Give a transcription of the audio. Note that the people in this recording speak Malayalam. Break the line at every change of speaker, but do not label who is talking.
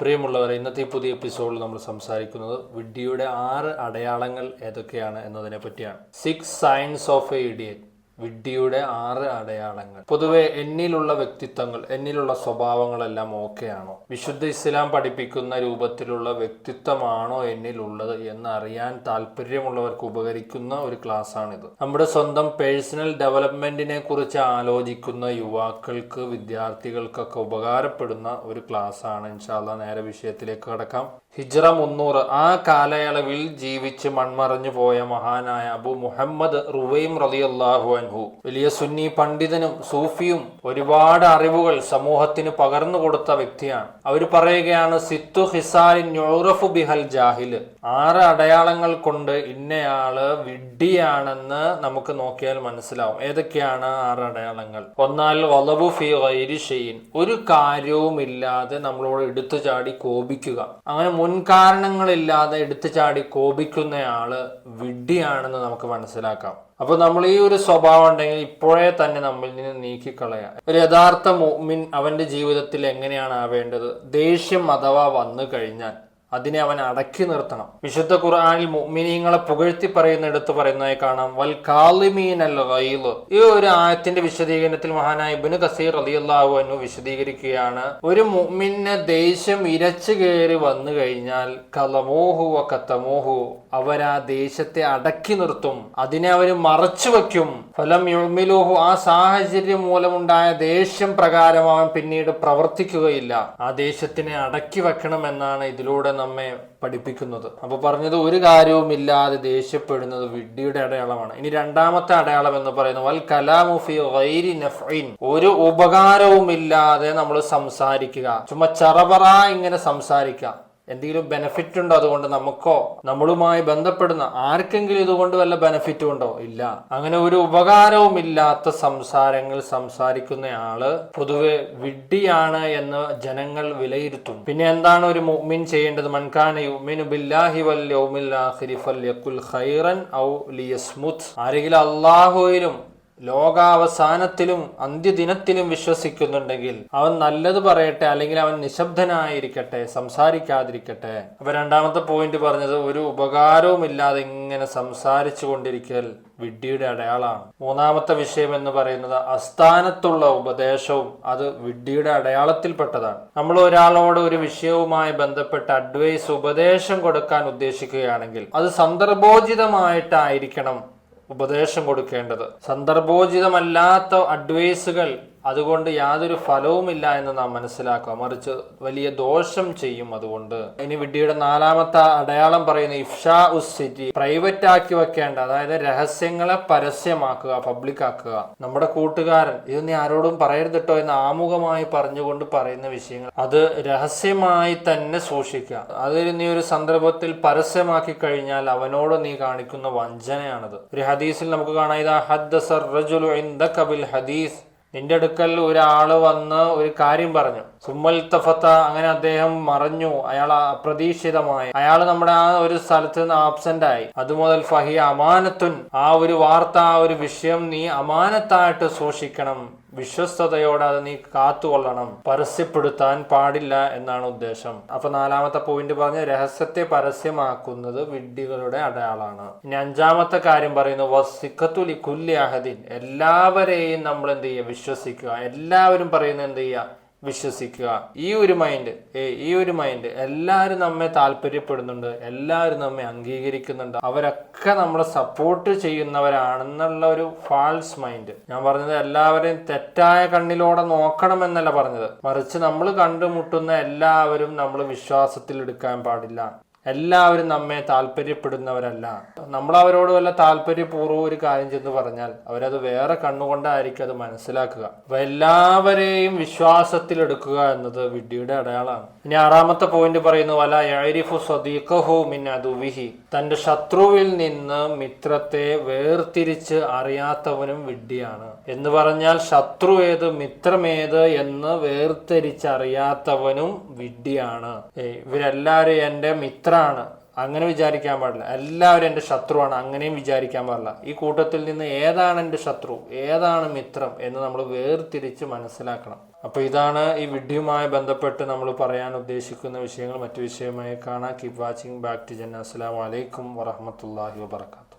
പ്രിയമുള്ളവരെ ഇന്നത്തെ ഈ പുതിയ എപ്പിസോഡിൽ നമ്മൾ സംസാരിക്കുന്നത് വിഡ്ഡിയുടെ ആറ് അടയാളങ്ങൾ ഏതൊക്കെയാണ് എന്നതിനെ പറ്റിയാണ് six signs of a idiot വിഡ്ഢിയുടെ ആറ് അടയാളങ്ങൾ. പൊതുവെ എന്നിലുള്ള വ്യക്തിത്വങ്ങൾ എന്നിലുള്ള സ്വഭാവങ്ങളെല്ലാം ഓക്കെയാണോ? വിശുദ്ധ ഇസ്ലാം പഠിപ്പിക്കുന്ന രൂപത്തിലുള്ള വ്യക്തിത്വമാണോ എന്നിലുള്ളത് എന്ന് അറിയാൻ താല്പര്യമുള്ളവർക്ക് ഉപകരിക്കുന്ന ഒരു ക്ലാസ് ആണിത് നമ്മുടെ സ്വന്തം പേഴ്സണൽ ഡെവലപ്മെന്റിനെ കുറിച്ച് ആലോചിക്കുന്ന യുവാക്കൾക്ക് വിദ്യാർത്ഥികൾക്കൊക്കെ ഉപകാരപ്പെടുന്ന ഒരു ക്ലാസ് ആണ് ഇൻഷാല്ല നേരെ വിഷയത്തിലേക്ക് കടക്കാം. ഹിജ്റ മുന്നൂറ്. ആ കാലയളവിൽ ജീവിച്ച് മൺമറഞ്ഞു പോയ മഹാനായ അബു മുഹമ്മദ് റുവൈം റളിയല്ലാഹു അൻഹു. വലിയ സുന്നി പണ്ഡിതനും സൂഫിയും ഒരുപാട് അറിവുകൾ സമൂഹത്തിന് പകർന്നു കൊടുത്ത വ്യക്തിയാണ്. അവർ പറയുകയാണ് സിത്തു ഹിസാലിൻ യൂറഫു ബിഹൽ ജാഹിൽ. ആറ് അടയാളങ്ങൾ കൊണ്ട് ഇന്നയാൾ വിഡ്ഢിയാണെന്ന് നമുക്ക് നോക്കിയാൽ മനസ്സിലാവും. ഏതൊക്കെയാണ് ആറ് അടയാളങ്ങൾ? ഒന്നാൽ വളവു ഫി ഗൈരി ഷെയ്ൻ ഒരു കാര്യവുമില്ലാതെ നമ്മളോട് എടുത്തു ചാടി കോപിക്കുക. അങ്ങനെ മുൻകാരണങ്ങളില്ലാതെ എടുത്തു ചാടി കോപിക്കുന്നയാൾ വിഡ്ഢിയാണെന്ന് നമുക്ക് മനസ്സിലാക്കാം. അപ്പൊ നമ്മൾ ഈ ഒരു സ്വഭാവം ഉണ്ടെങ്കിൽ ഇപ്പോഴേ തന്നെ നമ്മിൽ നിന്ന് നീക്കിക്കളയാ. ഒരു യഥാർത്ഥ മോമിൻ അവന്റെ ജീവിതത്തിൽ എങ്ങനെയാണ് ആവേണ്ടത്? ദേഷ്യം അഥവാ വന്നു കഴിഞ്ഞാൽ അതിനെ അവൻ അടക്കി നിർത്തണം. വിശുദ്ധ ഖുർആാനിൽ മുഅ്മിനീങ്ങളെ പുകഴ്ത്തി പറയുന്നിടത്ത് പറയുന്നതായി കാണാം. വൽ കാലിമീൻ അൽ ഈ ഒരു ആയത്തിന്റെ വിശദീകരണത്തിൽ മഹാനായ ഇബ്നു കസീർ റളിയല്ലാഹു അൻഹു വിശദീകരിക്കുകയാണ്. ഒരു മുഅ്മിന് ദേഷ്യം ഇരച്ചു കയറി വന്നു കഴിഞ്ഞാൽ കലമോഹു കത്തമോഹു. അവരാ ദേശത്തെ അടക്കി നിർത്തും. അതിനെ അവർ മറച്ചു വെക്കും ഫലം യുമിലോഹു ആ സാഹചര്യം മൂലമുണ്ടായ ദേഷ്യം പ്രകാരം അവൻ പിന്നീട് പ്രവർത്തിക്കുകയില്ല. ആ ദേശത്തിനെ അടക്കി വെക്കണം എന്നാണ് ഇതിലൂടെ നമ്മെ പഠിപ്പിക്കുന്നത്. അപ്പൊ പറഞ്ഞത് ഒരു കാര്യവും ഇല്ലാതെ ദേഷ്യപ്പെടുന്നത് വിഡ്ഢിയുടെ അടയാളമാണ്. ഇനി രണ്ടാമത്തെ അടയാളം എന്ന് പറയുന്നത് വൽ കലാമുഫി ഗൈരി നഫ്ഇൻ. ഒരു ഉപകാരവും ഇല്ലാതെ നമ്മൾ സംസാരിക്കുക. ചുമ്മാ ചറപറ ഇങ്ങനെ സംസാരിക്കുക. എന്തെങ്കിലും ബെനഫിറ്റ് ഉണ്ടോ അതുകൊണ്ട് നമുക്കോ നമ്മളുമായി ബന്ധപ്പെടുന്ന ആർക്കെങ്കിലും ഇതുകൊണ്ട് വല്ല ബെനഫിറ്റും ഉണ്ടോ? ഇല്ല. അങ്ങനെ ഒരു ഉപകാരവും ഇല്ലാത്ത സംസാരങ്ങൾ സംസാരിക്കുന്ന ആൾ പൊതുവെ വിഡ്ഢിയാണ് എന്ന് ജനങ്ങൾ വിലയിരുത്തും. പിന്നെ എന്താണ് ഒരു മുഅ്മിൻ ചെയ്യേണ്ടത്? മൻകാന യുമിനു ബില്ലാഹി വൽ യൗമിൽ ആഖിരി ഫൽയഖുൽ ഖൈറൻ ഔ ലിയസ്മുത്. ആരെങ്കിലും അള്ളാഹുവിലും ലോകാവസാനത്തിലും അന്ത്യദിനത്തിലും വിശ്വസിക്കുന്നുണ്ടെങ്കിൽ അവൻ നല്ലത് പറയട്ടെ അല്ലെങ്കിൽ അവൻ നിശബ്ദനായിരിക്കട്ടെ സംസാരിക്കാതിരിക്കട്ടെ. അപ്പൊ രണ്ടാമത്തെ പോയിന്റ് പറഞ്ഞത് ഒരു ഉപകാരവും ഇല്ലാതെ ഇങ്ങനെ സംസാരിച്ചു കൊണ്ടിരിക്കൽ വിഡ്ഢിയുടെ അടയാളമാണ്. മൂന്നാമത്തെ വിഷയം എന്ന് പറയുന്നത് അസ്ഥാനത്തുള്ള ഉപദേശവും അത് വിഡ്ഢിയുടെ അടയാളത്തിൽപ്പെട്ടതാണ്. നമ്മൾ ഒരാളോട് ഒരു വിഷയവുമായി ബന്ധപ്പെട്ട് അഡ്വൈസ് ഉപദേശം കൊടുക്കാൻ ഉദ്ദേശിക്കുകയാണെങ്കിൽ അത് സന്ദർഭോചിതമായിട്ടായിരിക്കണം ഉപദേശം കൊടുക്കേണ്ടത്. സന്ദർഭോചിതമല്ലാത്ത അഡ്വൈസുകൾ അതുകൊണ്ട് യാതൊരു ഫലവുമില്ല എന്ന് നാം മനസ്സിലാക്കുക. മറിച്ച് വലിയ ദോഷം ചെയ്യും അതുകൊണ്ട്. ഇനി വിഡ്ഢിയുടെ നാലാമത്തെ അടയാളം പറയുന്ന ഇഫ്ഷാ സിറ്റി. പ്രൈവറ്റ് ആക്കി വെക്കേണ്ട അതായത് രഹസ്യങ്ങളെ പരസ്യമാക്കുക പബ്ലിക് ആക്കുക. നമ്മുടെ കൂട്ടുകാരൻ ഇത് നീ ആരോടും പറയരുതിട്ടോ എന്ന് ആമുഖമായി പറഞ്ഞുകൊണ്ട് പറയുന്ന വിഷയങ്ങൾ. അത് രഹസ്യമായി തന്നെ സൂക്ഷിക്കുക. അത് നീ ഒരു സന്ദർഭത്തിൽ പരസ്യമാക്കി കഴിഞ്ഞാൽ അവനോട് നീ കാണിക്കുന്ന വഞ്ചനയാണത്. ഒരു ഹദീസിൽ നമുക്ക് കാണാം ഇതാ ഹദ്ദസർ ബിൽ ഹദീസ്. നിന്റെ അടുക്കൽ ഒരാൾ വന്ന് ഒരു കാര്യം പറഞ്ഞു. സുമ്മൽ തഫത്ത അങ്ങനെ അദ്ദേഹം മറഞ്ഞു. അയാൾ അപ്രതീക്ഷിതമായി. അയാൾ നമ്മുടെ ആ ഒരു സ്ഥലത്ത് നിന്ന് ആബ്സെന്റ് ആയി. അതുമുതൽ ഫഹി അമാനത്തുൻ. ആ ഒരു വാർത്ത ആ ഒരു വിഷയം നീ അമാനത്തായിട്ട് സൂക്ഷിക്കണം. വിശ്വസ്തയോടെ അത് നീ കാത്തുകൊള്ളണം. പരസ്യപ്പെടുത്താൻ പാടില്ല എന്നാണ് ഉദ്ദേശം. അപ്പൊ നാലാമത്തെ പോയിന്റ് പറഞ്ഞ രഹസ്യത്തെ പരസ്യമാക്കുന്നത് വിഡ്ഢികളുടെ അടയാളാണ് ഇനി അഞ്ചാമത്തെ കാര്യം പറയുന്നു വസിക്കത്തുലി കുല്ലി അഹദിൻ. എല്ലാവരെയും നമ്മൾ എന്ത് ചെയ്യുക? വിശ്വസിക്കുക. എല്ലാവരും പറയുന്നത് എന്ത് ചെയ്യുക? വിശ്വസിക്കുക. ഈ ഒരു മൈൻഡ് ഈ ഒരു മൈൻഡ് എല്ലാവരും നമ്മെ താല്പര്യപ്പെടുന്നുണ്ട് എല്ലാവരും നമ്മെ അംഗീകരിക്കുന്നുണ്ട്. അവരൊക്കെ നമ്മളെ സപ്പോർട്ട് ചെയ്യുന്നവരാണെന്നുള്ള ഒരു ഫാൾസ് മൈൻഡ് ഞാൻ പറഞ്ഞത് എല്ലാവരെയും തെറ്റായ കണ്ണിലൂടെ നോക്കണമെന്നല്ല പറഞ്ഞത്. മറിച്ച് നമ്മൾ കണ്ടുമുട്ടുന്ന എല്ലാവരും നമ്മൾ വിശ്വാസത്തിൽ എടുക്കാൻ പാടില്ല. എല്ലാവരും നമ്മെ താല്പര്യപ്പെടുന്നവരല്ല. നമ്മൾ അവരോട് വല്ല താല്പര്യപൂർവം ഒരു കാര്യം ചെന്ന് പറഞ്ഞാൽ അവരത് വേറെ കണ്ണുകൊണ്ടായിരിക്കും അത് മനസ്സിലാക്കുക. അപ്പൊ എല്ലാവരെയും വിശ്വാസത്തിലെടുക്കുക എന്നത് വിഡ്ഢിയുടെ അടയാളമാണ്. ഇനി ആറാമത്തെ പോയിന്റ് പറയുന്നു വല യരിഫു സ്വദീഖഹു മിൻ അതുവിഹി തന്റെ ശത്രുവിൽ നിന്ന് മിത്രത്തെ വേർതിരിച്ച് അറിയാത്തവനും വിഡ്ഢിയാണ്. എന്ന് പറഞ്ഞാൽ ശത്രു ഏത് മിത്രമേത് എന്ന് വേർതിരിച്ചറിയാത്തവനും വിഡ്ഢിയാണ്. ഇവരെല്ലാവരും എന്റെ മിത്രാണ്. അങ്ങനെ വിചാരിക്കാൻ പാടില്ല. എല്ലാവരും എന്റെ ശത്രുവാണ്. അങ്ങനെയും വിചാരിക്കാൻ പാടില്ല. ഈ കൂട്ടത്തിൽ നിന്ന് ഏതാണ് എന്റെ ശത്രു? ഏതാണ് മിത്രം? എന്ന് നമ്മൾ വേർതിരിച്ച് മനസ്സിലാക്കണം. അപ്പോൾ ഇതാണ് ഈ വിഡ്ഢിയുമായി ബന്ധപ്പെട്ട് നമ്മൾ പറയാൻ ഉദ്ദേശിക്കുന്ന വിഷയങ്ങൾ. മറ്റു വിഷയമായി കാണാം. കീപ് വാച്ചിങ് ബാക്ക് ടു ജന്ന അസ്സാം വലൈക്കും വറഹമത്തല്ലാഹി വാബർക്കാത്തു